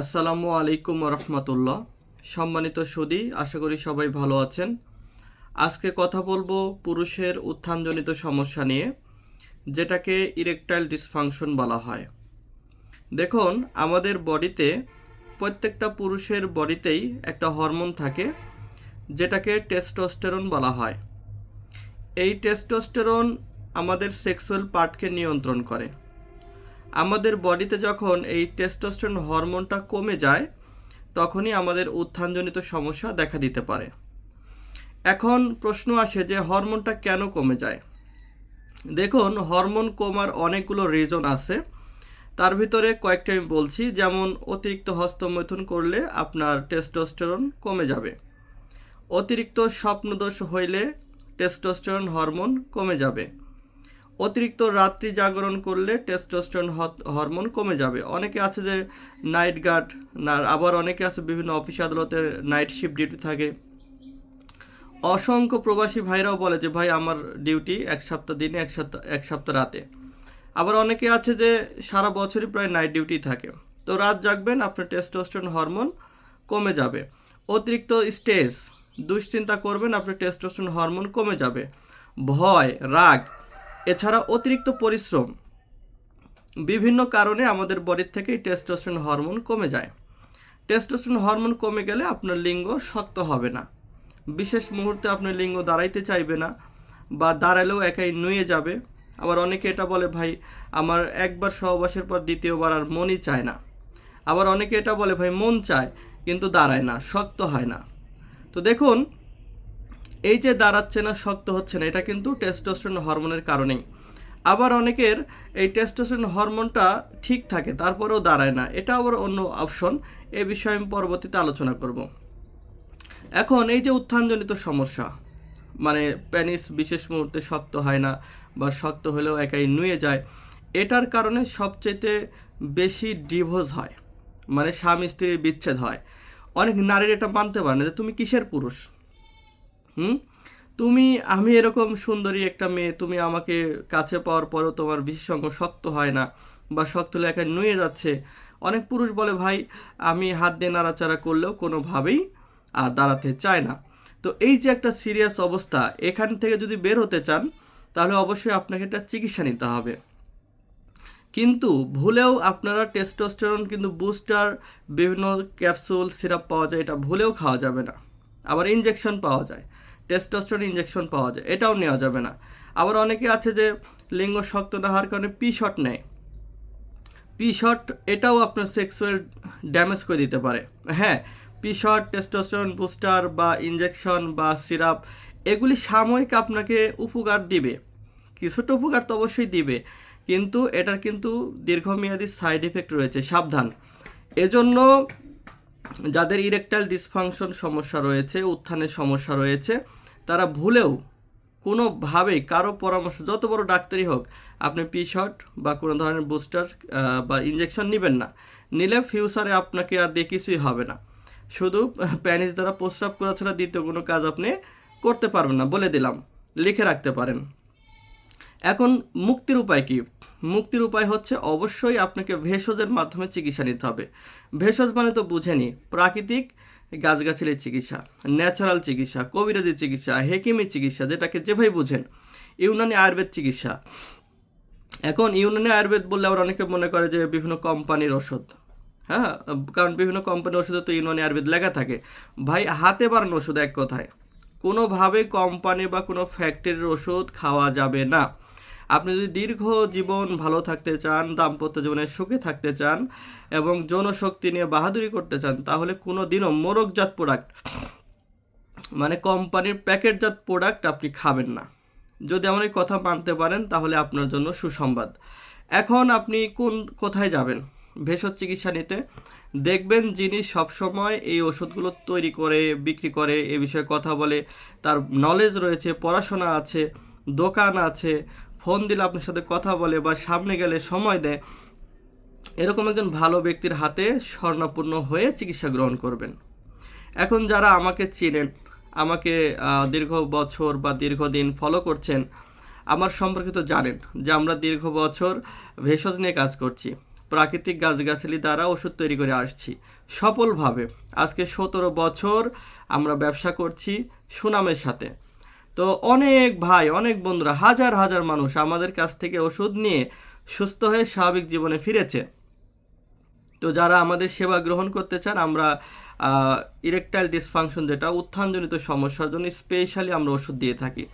আসসালামু আলাইকুম রহমতুল্লাহ সম্মানিত সুদী, আশা করি সবাই ভালো আছেন। আজকে কথা বলব পুরুষের উত্থানজনিত সমস্যা নিয়ে, যেটাকে ইরেকটাইল ডিসফাংশন বলা হয়। দেখুন, আমাদের বডিতে প্রত্যেকটা পুরুষের বডিতেই একটা হরমোন থাকে, যেটাকে টেস্টোস্টেরন বলা হয়। এই টেস্টোস্টেরন আমাদের সেক্সুয়াল পার্টকে নিয়ন্ত্রণ করে। আমাদের বডিতে যখন এই টেস্টোস্টেরন হরমোনটা কমে যায়, তখনই আমাদের উত্থানজনিত সমস্যা দেখা দিতে পারে। এখন প্রশ্ন আসে যে হরমোনটা কেন কমে যায়? দেখুন, হরমোন কমার অনেকগুলো রিজন আছে। তার ভিতরে কয়েকটা আমি বলছি। যেমন, অতিরিক্ত হস্তমৈথুন করলে আপনার টেস্টোস্টেরন কমে যাবে। অতিরিক্ত স্বপ্নদোষ হইলে টেস্টোস্টেরন হরমোন কমে যাবে। অতিরিক্ত রাত্রি জাগরণ করলে টেস্টোস্টেরন হরমোন কমে যাবে। অনেকে আছে যে নাইট গার্ড না, আবার অনেকে আছে বিভিন্ন অফিস আদালতের নাইট শিফট ডিউটি থাকে। অসংখ্য প্রবাসী ভাইরাও বলে যে, ভাই, আমার ডিউটি এক সপ্তাহ দিনে, এক সপ্তাহ এক সপ্তাহ রাতে। আবার অনেকে আছে যে, সারা বছরই প্রায় নাইট ডিউটি থাকে। তো রাত জাগবেন, আপনার টেস্টোস্টেরন হরমোন কমে যাবে। অতিরিক্ত স্ট্রেস দুশ্চিন্তা করবেন, আপনার টেস্টোস্টেরন হরমোন কমে যাবে। ভয়, রাগ এছাড়া অতিরিক্ত পরিশ্রম বিভিন্ন কারণে আমাদের বডির থেকে টেস্টোস্টেরন হরমোন কমে যায়। টেস্টোস্টেরন হরমোন কমে গেলে আপনার লিঙ্গ শক্ত হবে না। বিশেষ মুহূর্তে আপনার লিঙ্গ দাঁড়াইতে চাইবে না বা দাঁড়ালেও একাই নুয়ে যাবে। আবার অনেকে এটা বলে, ভাই, আমার একবার সহবাসের পর দ্বিতীয়বার আর মনই চায় না। আবার অনেকে এটা বলে, ভাই, মন চায়, কিন্তু দাঁড়ায় না, শক্ত হয় না। তো দেখুন এই যে দাঁড়াচ্ছে না, শক্ত হচ্ছে না, এটা কিন্তু টেস্টোস্টেরন হরমোনের কারণেই। আবার অনেকের এই টেস্টোস্টেরন হরমোনটা ঠিক থাকে, তারপরেও দাঁড়ায় না। এটা আবার অন্য অপশন এ বিষয়ে আমি পরবর্তীতে আলোচনা করব। এখন এই যে উত্থানজনিত সমস্যা মানে প্যানিস বিশেষ মুহূর্তে শক্ত হয় না বা শক্ত হলেও একাই নুয়ে যায়, এটার কারণে সবচেয়ে বেশি ডিভোর্স হয় মানে স্বামী স্ত্রীর বিচ্ছেদ হয়। অনেক নারীর এটা মানতে পারে না যে তুমি কিসের পুরুষ? হুম? তুমি, আমি এরকম সুন্দরী একটা মেয়ে, তুমি আমাকে কাছে পাওয়ার পরেও তোমার বিশেষজ্ঞ শক্ত হয় না বা শক্ত একা নুয়ে যাচ্ছে। অনেক পুরুষ বলে, ভাই, আমি হাত দিয়ে নাড়াচাড়া করলেও কোনোভাবেই আর দাঁড়াতে চায় না। তো এই যে একটা সিরিয়াস অবস্থা, এখান থেকে যদি বের হতে চান, তাহলে অবশ্যই আপনাকে একটা চিকিৎসা নিতে হবে। কিন্তু ভুলেও আপনারা টেস্টোস্টেরন, কিন্তু বুস্টার, বিভিন্ন ক্যাপসুল, সিরাপ পাওয়া যায়, এটা ভুলেও খাওয়া যাবে না। আবার ইনজেকশন পাওয়া যায়। টেস্টোস্টেরন ইনজেকশন পাওয়া যায়। এটাও নেওয়া যাবে না। আবার অনেকে আছে যে লিঙ্গ শক্ত না হওয়ার কারণে পি শট নেয়। পি শট এটাও আপনার সেক্সুয়াল ড্যামেজ করে দিতে পারে। হ্যাঁ পি শট টেস্টোস্টেরন বুস্টার বা ইনজেকশন বা সিরাপ এগুলি সাময়িক আপনাকে উপকার দিবে। কিছুটা উপকার তো অবশ্যই দিবে। কিন্তু এটার কিন্তু দীর্ঘমেয়াদী সাইড এফেক্ট রয়েছে, সাবধান। এজন্য যাদের ইরেকটাইল ডিসফাংশন সমস্যা রয়েছে, উত্থানের সমস্যা রয়েছে, তারা ভুলেও কোনোভাবেই কারও পরামর্শ, যত বড় ডাক্তারই হোক, আপনি পি শট বা কোনো ধরনের বুস্টার বা ইঞ্জেকশন নেবেন না। নিলে ফিউচারে আপনাকে আর দিয়ে কিছুই হবে না। শুধু প্যানিস দ্বারা প্রস্রাব করা ছাড়া দ্বিতীয় কোনো কাজ আপনি করতে পারবেন না, বলে দিলাম। লিখে রাখতে পারেন। এখন মুক্তির উপায় কি? মুক্তির উপায় হচ্ছে অবশ্যই আপনাকে ভেষজের মাধ্যমে চিকিৎসা নিতে হবে। ভেষজ মানে তো বুঝেনি, প্রাকৃতিক গাছগাছালির চিকিৎসা ন্যাচারাল চিকিৎসা কবিরাজি চিকিৎসা হেকিমি চিকিৎসা, যেটাকে যেভাবে বুঝেন, ইউনানি আয়ুর্বেদ চিকিৎসা। এখন ইউনানি আয়ুর্বেদ বললে আবার অনেকে মনে করে যে বিভিন্ন কোম্পানির ওষুধ। হ্যাঁ কারণ বিভিন্ন কোম্পানির ওষুধে তো ইউনানি আয়ুর্বেদ লেখা থাকে। ভাই, হাতে বানানো ওষুধ এক কথায়। কোনোভাবে কোম্পানি বা কোনো ফ্যাক্টরির ওষুধ খাওয়া যাবে না। আপনি যদি দীর্ঘ জীবন ভালো থাকতে চান, দাম্পত্য জীবনে সুখে থাকতে চান এবং যৌনশক্তি নিয়ে বাহাদুরি করতে চান, তাহলে কোনো দিনও মোরগজাত প্রোডাক্ট মানে কোম্পানির প্যাকেটজাত প্রোডাক্ট আপনি খাবেন না। যদি আমার এই কথা মানতে পারেন, তাহলে আপনার জন্য সুসংবাদ। এখন আপনি কোন, কোথায় যাবেন? ভেষজ চিকিৎসা নিতে। দেখবেন যিনি সবসময় এই ওষুধগুলো তৈরি করে, বিক্রি করে, এ বিষয়ে কথা বলে, তার নলেজ রয়েছে, পড়াশোনা আছে, দোকান আছে ফোন দিলে আপনার সাথে কথা বলে বা সামনে গেলে সময় দেয়, এরকম একজন ভালো ব্যক্তির হাতে স্বর্ণপূর্ণ হয়ে চিকিৎসা গ্রহণ করবেন। এখন যারা আমাকে চিনেন, আমাকে দীর্ঘ বছর বা দীর্ঘদিন ফলো করছেন, আমার সম্পর্কে তো জানেন যে আমরা দীর্ঘ বছর ভেষজ নিয়ে কাজ করছি। প্রাকৃতিক গাছগাছালি দ্বারা ওষুধ তৈরি করে আসছি। সফলভাবে আজকে সতেরো বছর আমরা ব্যবসা করছি সুনামের সাথে। তো অনেক ভাই, অনেক বন্ধুরা, হাজার হাজার মানুষ আমাদের কাছ থেকে ওষুধ নিয়ে সুস্থ হয়ে স্বাভাবিক জীবনে ফিরেছে। তো যারা আমাদের সেবা গ্রহণ করতে চান, আমরা ইরেকটাইল ডিসফাংশন যেটা, উত্থানজনিত সমস্যার জন্য স্পেশালি আমরা ওষুধ দিয়ে থাকি।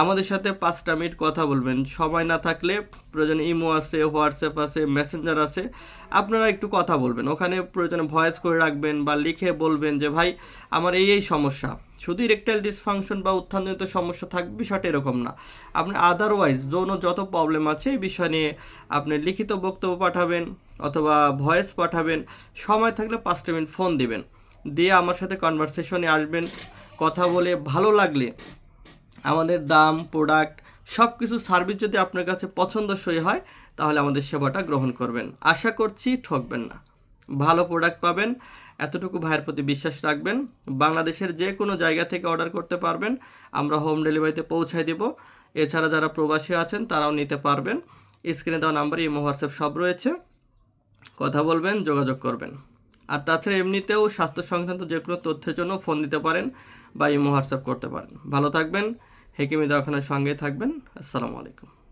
আমাদের সাথে পাঁচটা মিনিট কথা বলবেন। সময় না থাকলে প্রয়োজনে ইমো আছে, হোয়াটসঅ্যাপ আছে, মেসেঞ্জার আছে, আপনারা একটু কথা বলবেন। ওখানে প্রয়োজনে ভয়েস করে রাখবেন বা লিখে বলবেন যে, ভাই, আমার এই এই সমস্যা। শুধু ইরেকটাইল ডিসফাংশন বা উত্থানজনিত সমস্যা থাকবে বিষয়টা এরকম না। আপনি আদারওয়াইজ যৌন যত প্রবলেম আছে, এই বিষয় নিয়ে আপনি লিখিত বক্তব্য পাঠাবেন অথবা ভয়েস পাঠাবেন। সময় থাকলে পাঁচটা মিনিট ফোন দিবেন। দিয়ে আমার সাথে কনভারসেশনে আসবেন। কথা বলে ভালো লাগলে আমাদের দাম প্রোডাক্ট সব কিছু সার্ভিস যদি আপনার কাছে পছন্দসই হয়, তাহলে আমাদের সেবাটা গ্রহণ করবেন। আশা করছি ঠকবেন না। ভালো প্রোডাক্ট পাবেন, এতটুকু ভাইয়ের প্রতি বিশ্বাস রাখবেন। বাংলাদেশের যে কোনো জায়গা থেকে অর্ডার করতে পারবেন, আমরা হোম ডেলিভারিতে পৌঁছায় দেব। এছাড়া যারা প্রবাসী আছেন, তারাও নিতে পারবেন। স্ক্রিনে দেওয়া নাম্বারে ইমো হোয়াটসঅ্যাপ সব রয়েছে। কথা বলবেন, যোগাযোগ করবেন। আর তাছাড়া এমনিতেও স্বাস্থ্য সংক্রান্ত যে কোনো তথ্যের জন্য ফোন দিতে পারেন বা ইমো হোয়াটসঅ্যাপ করতে পারেন। ভালো থাকবেন। হেকিমি দখানের সঙ্গে থাকবেন। আসসালামু আলাইকুম।